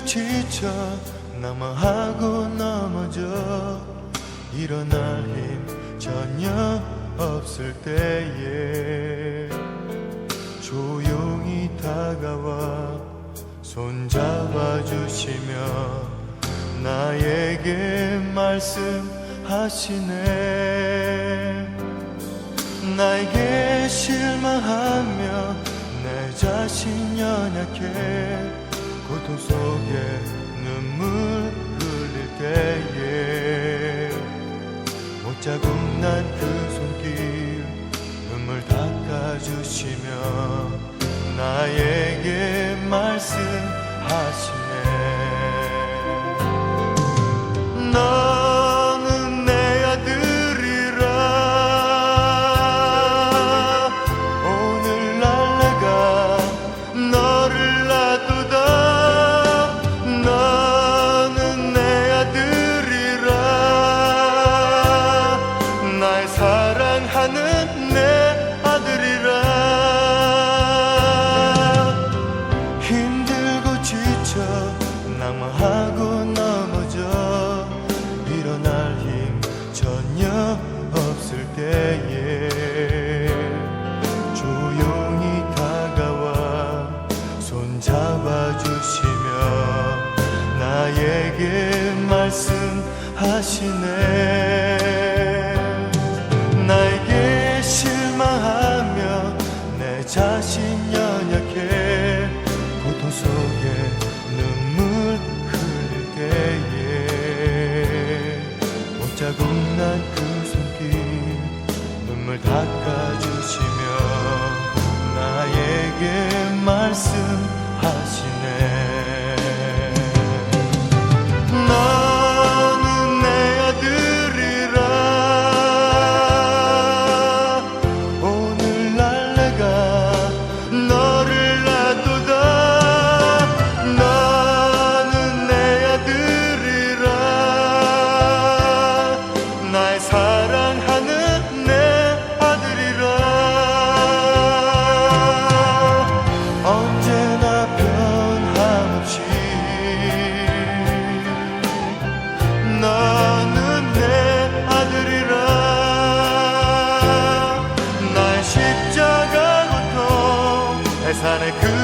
지쳐 남아하고 넘어져. 일어날 힘 전혀 없을 때에 조용히 다가와 손잡아 주시며 나에게 말씀하시네. 나에게 실망하며 내 자신 연약해 고통 속에 눈물 흘릴 때에 못자국 난 그 손길 눈물 닦아주시며 나에게 말씀하시네 내게 말씀하시네. 나에게 실망하며 내 자신 연약해 고통 속에 눈물 흘릴 때에 못자국 난 그 손길 눈물 닦아주시며 나에게 말씀 안에 그